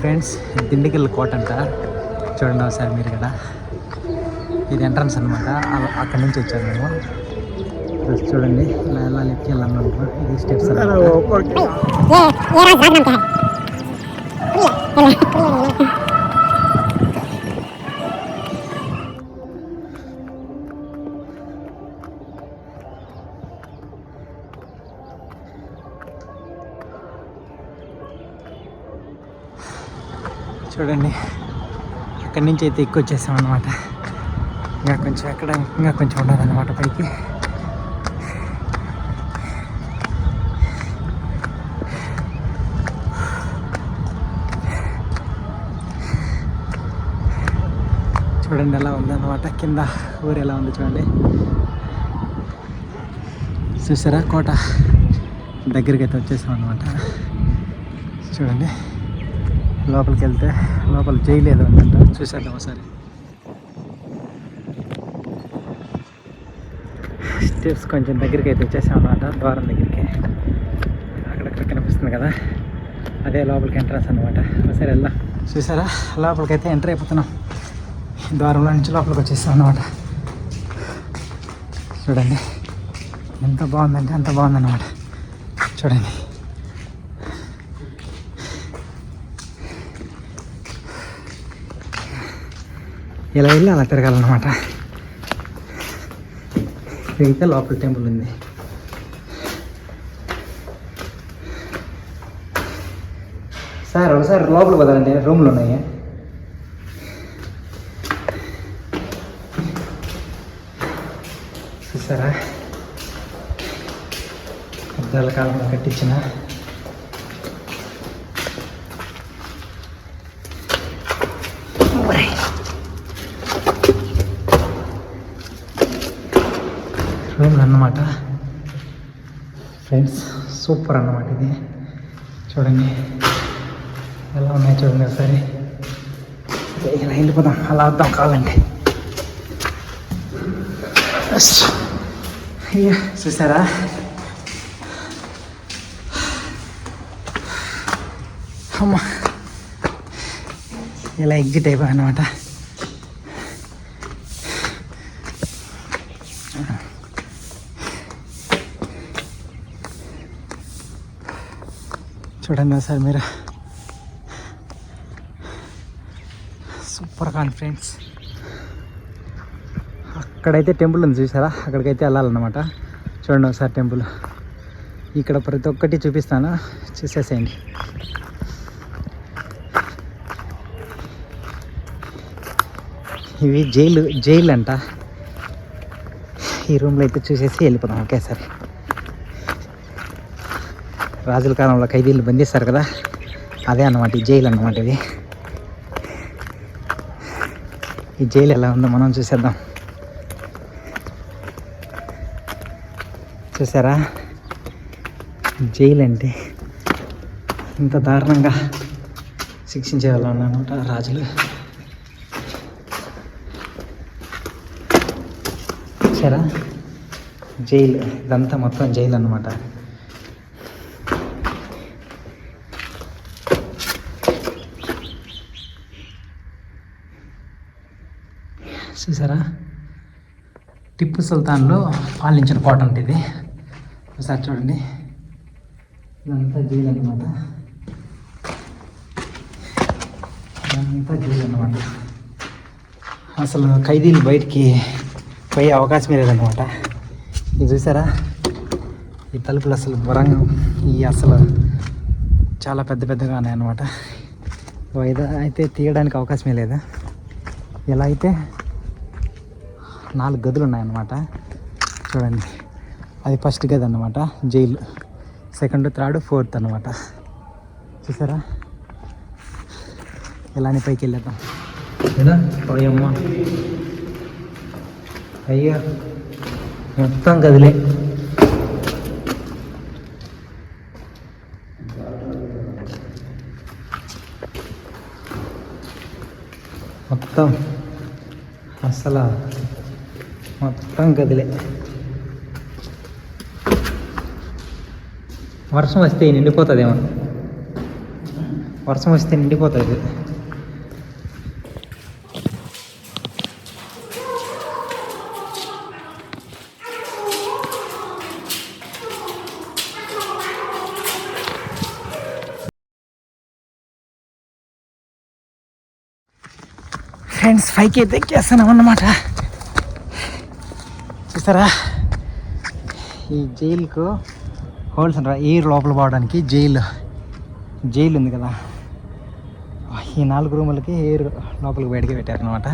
Friends Dindigul కోట అంట చూడండి ఒకసారి మీరు ఇక్కడ ఇది ఎంట్రన్స్ అనమాట అక్కడి నుంచి వచ్చాము మేము చూడండి ఇలా ఎలా లెక్కి వెళ్ళాలన్నమాట ఇది స్టెప్స్ చూడండి. అక్కడి నుంచి అయితే ఎక్కువ వచ్చేసాం అనమాట ఇంకా కొంచెం ఎక్కడ ఇంకా కొంచెం ఉండదనమాట పైకి. చూడండి ఎలా ఉందన్నమాట. కింద ఊరు ఎలా ఉంది చూడండి. చూసారా? కోట దగ్గరికి అయితే వచ్చేసాం అనమాట చూడండి. లోపలికి వెళ్తే లోపల చేయలేదు అనమాట చూసేద్దాం ఒకసారి. స్టెప్స్ కొంచెం దగ్గరికి అయితే వచ్చేసాం అనమాట ద్వారం దగ్గరికి. అక్కడక్కడ కనిపిస్తుంది కదా. అదే లోపలికి ఎంట్రన్స్ అనమాట ఒకసారి వెళ్దాం. చూసారా? లోపలికి అయితే ఎంటర్ అయిపోతున్నాం. ద్వారంలో నుంచి లోపలికి వచ్చేసాం అనమాట చూడండి. ఎంత బాగుందంటే అంత బాగుందన్నమాట. చూడండి. ఇలా వెళ్ళి అలా తిరగాలన్నమాట. తిరిగితే లోపల టెంపుల్ ఉంది. సార్ ఒకసారి లోపల పోదాలండి రూమ్లు ఉన్నాయి. చూసారా? అద్దాల కాలంలో కట్టించిన రూమ్లు అన్నమాట ఫ్రెండ్స్ సూపర్ అన్నమాట ఇది. చూడండి ఎలా ఉన్నాయి చూడండి ఒకసారి. ఇలా వెళ్ళిపోదాం అలా వద్దాం కావాలంటే. అస్. చూసారా? అమ్మా. ఇలా ఎగ్జిట్ అయిపోయా అనమాట చూడండి ఒకసారి మీరు. సూపర్ కాన్ఫిడెన్స్ అక్కడైతే టెంపుల్ ఉంది చూసారా? అక్కడికైతే వెళ్ళాలన్నమాట. చూడండి ఒకసారి టెంపుల్. ఇక్కడ ప్రతి ఒక్కటి చూపిస్తాను. చూసేసేయండి. ఇవి జైలు జైలు అంట ఈ రూమ్లో అయితే చూసేసి వెళ్ళిపోదాం. సరే. రాజుల కాలంలో ఖైదీలు బంధిస్తారు కదా? అదే అన్నమాట ఈ జైలు అన్నమాట ఇది. ఈ జైలు ఎలా ఉందో మనం చూసేద్దాం. చూసారా? జైలు అంటే ఇంత దారుణంగా శిక్షించే వాళ్ళు అన్నమాట రాజులు. చూసారా? జైలు ఇదంతా మొత్తం జైలు అన్నమాట. చూసారా? టిప్పు సుల్తాన్లో పాలించిన కోట అంటే ఇది. ఒకసారి చూడండి. ఇదంతా జైలు అనమాట ఇదంతా జైలు అనమాట అసలు ఖైదీలు బయటికి పోయే అవకాశమే లేదనమాట ఇది చూసారా? ఈ తలుపులు అసలు బరంగా ఈ అసలు చాలా పెద్ద పెద్దగా ఉన్నాయన్నమాట. ఇదో అయితే తీయడానికి అవకాశమే లేదా? ఎలా అయితే నాలుగు గదులు ఉన్నాయన్నమాట. చూడండి. అది ఫస్ట్ గది అన్నమాట. జైలు. సెకండ్ థర్డ్ ఫోర్త్ అన్నమాట. చూసారా? ఇలానే పైకి వెళ్ళేద్దాం. ఏదా పోయమ్మ అయ్యా. మొత్తం గదిలే. మొత్తం. అసలు మొత్తం గదిలే. వర్షం వస్తే నిండిపోతుందేమో. వర్షం వస్తే నిండిపోతుంది. ఫ్రెండ్స్ పైకి అయితే ఎక్కేస్తున్నాం అన్నమాట చూసారా? ఈ జైలుకు హోల్స్ అంటారా? ఎయిర్ లోపల పోవడానికి జైలు. జైలు ఉంది కదా. ఈ నాలుగు రూములకి ఎయిర్ లోపలికి బయటకి పెట్టారనమాట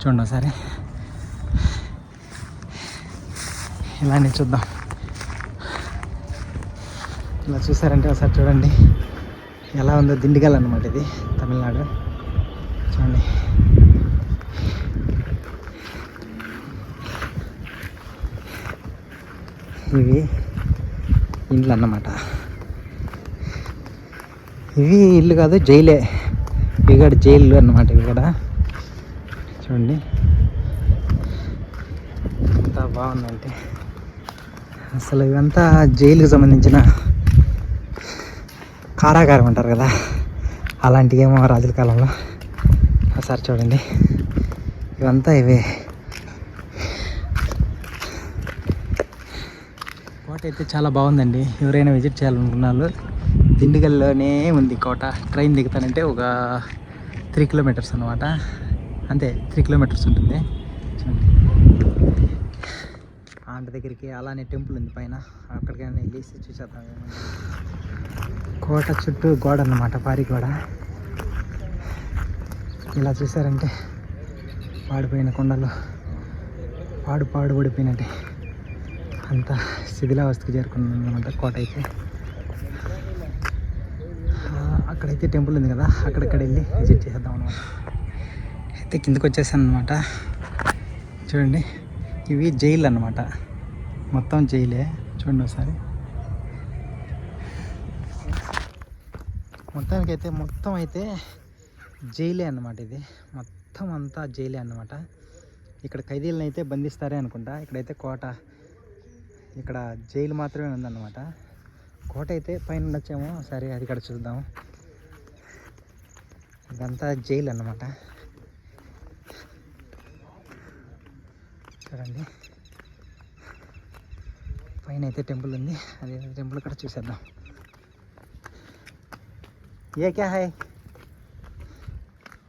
చూడండి ఒకసారి. ఇలానే చూద్దాం. ఇలా చూసారంటే ఒకసారి చూడండి. ఎలా ఉందో దిండిగల్ అనమాట ఇది తమిళనాడు. చూడండి. ఇవి ఇండ్లు అన్నమాట ఇవి ఇల్లు కాదు జైలే. ఇవి కూడా జైలు అన్నమాట ఇవి కూడా. చూడండి. ఎంత బాగుందంటే. అసలు ఇవంతా జైలుకు సంబంధించిన కారాగారం అంటారు కదా. అలాంటివి ఏమో రాజుల కాలంలో. ఒకసారి చూడండి. ఇవంతా ఇవే. కోట అయితే చాలా బాగుందండి. ఎవరైనా విజిట్ చేయాలనుకున్నారు. దిండుగల్లోనే ఉంది కోట. ట్రైన్ దిగుతానంటే ఒక త్రీ కిలోమీటర్స్ అనమాట అంతే త్రీ కిలోమీటర్స్ ఉంటుంది. చూడండి. ఆంట దగ్గరికి అలానే టెంపుల్ ఉంది పైన. అక్కడికైనా వెళ్ళేసి చూసేద్దాం కోట చుట్టూ గోడ అన్నమాట పారి గోడ. ఇలా చూసారంటే పాడిపోయిన కొండలు. పాడు పాడు పడిపోయినట్టే అంత శిథిలావస్థకి చేరుకున్నమాట కోట అయితే అక్కడైతే టెంపుల్ ఉంది కదా అక్కడక్కడ వెళ్ళి విజిట్ చేద్దాం అనమాట అయితే కిందకు వచ్చేసాను అనమాట చూడండి ఇవి జైలు అనమాట మొత్తం జైలే. చూడండి ఒకసారి. మొత్తానికి అయితే మొత్తం అయితే జైలే అన్నమాట ఇది. మొత్తం అంతా జైలే అన్నమాట. ఇక్కడ ఖైదీలను అయితే బంధిస్తారే అనుకుంటా. ఇక్కడైతే కోట ఇక్కడ జైలు మాత్రమే ఉందన్నమాట. కోట అయితే పైన ఉండొచ్చేమో సరే అది ఇక్కడ చూద్దాం. ఇదంతా జైలు అన్నమాట. చూడండి. పైన అయితే టెంపుల్ ఉంది. అదే టెంపుల్ కూడా చూసేద్దాం. ఏ క్యా హై?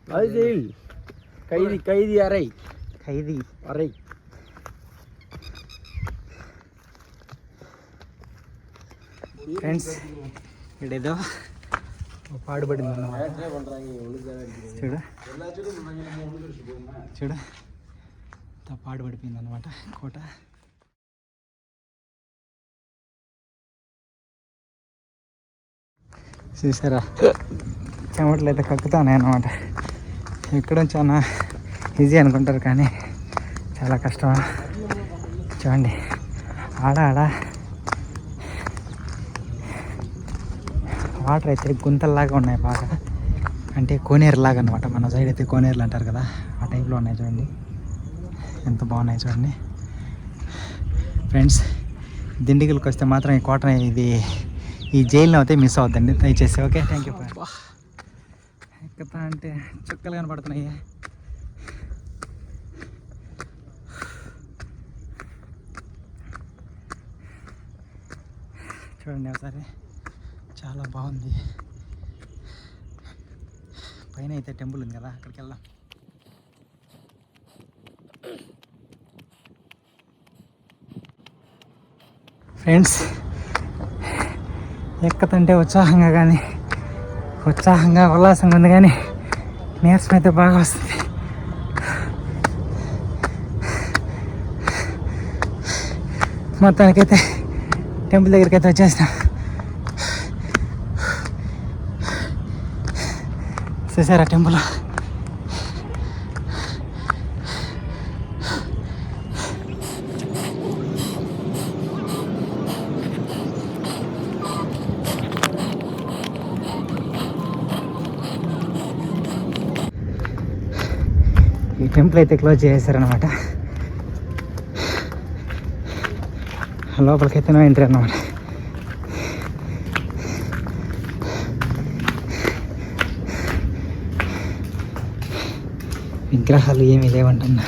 అది జైల్. ఖైదీ ఖైదీ అరై. ఖైదీ. అరై. ఫ్రెండ్స్ ఇక్కడేదో పాడుపడింది చూడు. చూడు. పాడుపడిపోయింది అనమాట కోట. చూసారా? చెమటలు అయితే కక్కుతానే అనమాట ఎక్కడం చాలా ఈజీ అనుకుంటారు కానీ చాలా కష్టం చూడండి. ఆడ ఆడ. వాటర్ అయితే గుంతల్లాగా ఉన్నాయి బాగా. అంటే కోనేరు లాగా అనమాట మన సైడ్ అయితే కోనేరులు అంటారు కదా ఆ టైప్లో ఉన్నాయి చూడండి. ఎంత బాగున్నాయి చూడండి. ఫ్రెండ్స్ దిండిగల్కి వస్తే మాత్రం ఈ కోట ఇది ఈ జైల్లో అయితే మిస్ అవుద్దండి. దయచేసి ఓకే థ్యాంక్ యూ ఎక్కుతా అంటే చుక్కలు కనపడుతున్నాయి. చూడండి ఒకసారి. చాలా బాగుంది. పైన అయితే టెంపుల్ ఉంది కదా అక్కడికి వెళ్దాం. ఫ్రెండ్స్ ఎక్కతంటే ఉత్సాహంగా కానీ ఉత్సాహంగా ఉల్లాసంగా ఉంది కానీ నీరసం అయితే బాగా వస్తుంది. మొత్తానికైతే టెంపుల్ దగ్గరికి అయితే వచ్చేసినాం. చూసారా టెంపుల్? ఈ టెంపుల్ అయితే క్లోజ్ చేసేసారనమాట లోపలికైతే నో ఎంట్రీ అనమాట విగ్రహాలు ఏమీ లేవంటన్నా.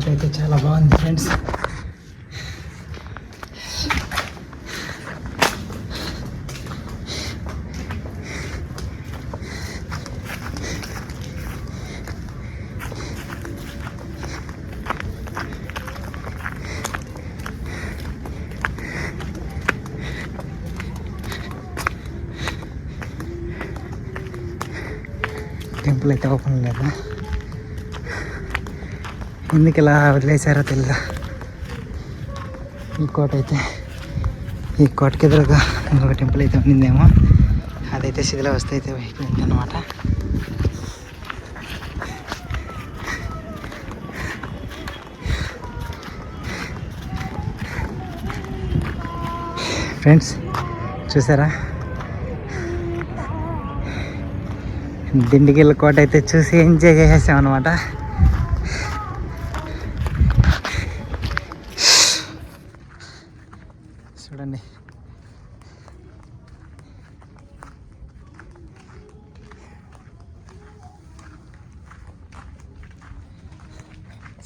కోట అయితే చాలా బాగుంది ఫ్రెండ్స్ టెంపుల్ అయితే ఓపెన్ లేదా ముందుకు ఇలా వదిలేశారో తెలియదు ఈ కోట అయితే ఈ కోటకి ఎదురుగా ఇంకొక టెంపుల్ అయితే ఉండిందేమో. అదైతే శిథిలావస్థ అయితే అయిపోయింది అనమాట ఫ్రెండ్స్ చూసారా? దిండిగిల్ల కోట అయితే చూసి ఎంజాయ్ చేసేసాం అనమాట చూడండి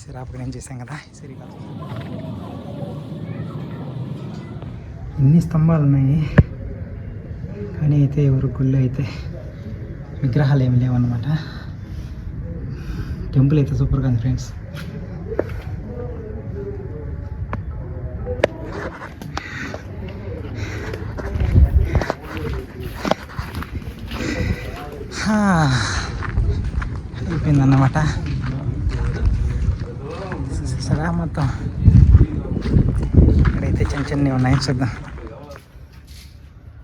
సిరాపుకి నేను చేశాం కదా? సరిగా ఎన్ని స్తంభాలు ఉన్నాయి కానీ అయితే ఎవరు గుళ్ళు అయితే విగ్రహాలు ఏమి లేవన్నమాట. టెంపుల్ అయితే సూపర్గా ఉంది ఫ్రెండ్స్. హా. అయిపోయిందన్నమాట. సరే మొత్తం ఇక్కడైతే చిన్న చిన్నవి ఉన్నాయి చూద్దాం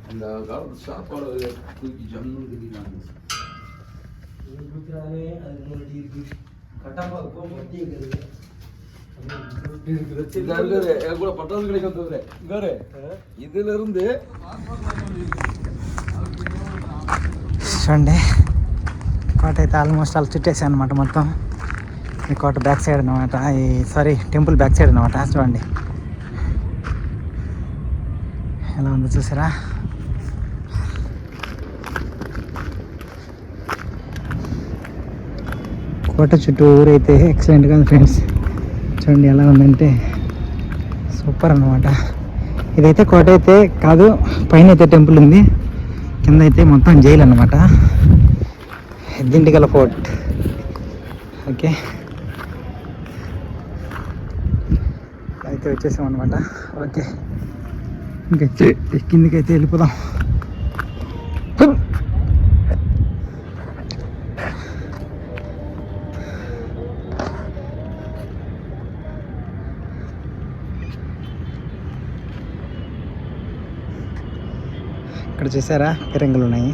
அந்த காலத்து சாப்பாடு தூக்கி ஜம்னு திடீர்னு கூட பட்டாசு கிடைக்கும் தவிர இங்காரு இதுல இருந்து చూడండి కోట అయితే ఆల్మోస్ట్ అలా చుట్టేసాయి అనమాట మొత్తం ఈ కోట బ్యాక్ సైడ్ అనమాట ఈ సారీ టెంపుల్ బ్యాక్ సైడ్ అనమాట చూడండి. ఎలా ఉందో చూసారా? కోట చుట్టూ ఊరైతే ఎక్సలెంట్గా ఉంది ఫ్రెండ్స్ చూడండి ఎలా ఉందంటే సూపర్ అనమాట ఇదైతే కోట అయితే కాదు పైన అయితే టెంపుల్ ఉంది. కింద అయితే మొత్తం జైలు అనమాట దిండిగల ఫోర్ట్. ఓకే. అయితే వచ్చేసాం అనమాట ఓకే. ఇంకా కిందికి అయితే వెళ్ళిపోదాం. ఇక్కడ చూసారా? ఫిరంగులు ఉన్నాయి.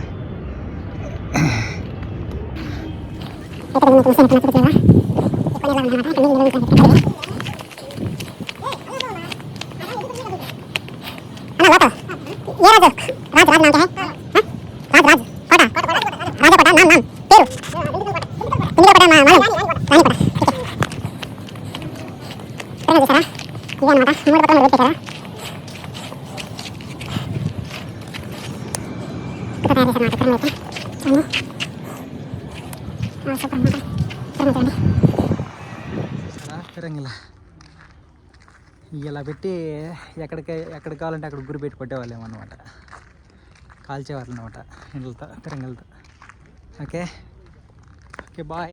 ya masuk ke mana? Ceritain deh, sekarang kita ngilah. ఇలా పెట్టి ఎక్కడికి ఎక్కడ కావాలంటే అక్కడ గురి పెట్టి కొట్టేవాళ్ళేమో ఏమన్నమాట కాల్చేవాళ్ళు అనమాట ఇండ్లతో తిరంగలతో. ఓకే? Okay bye.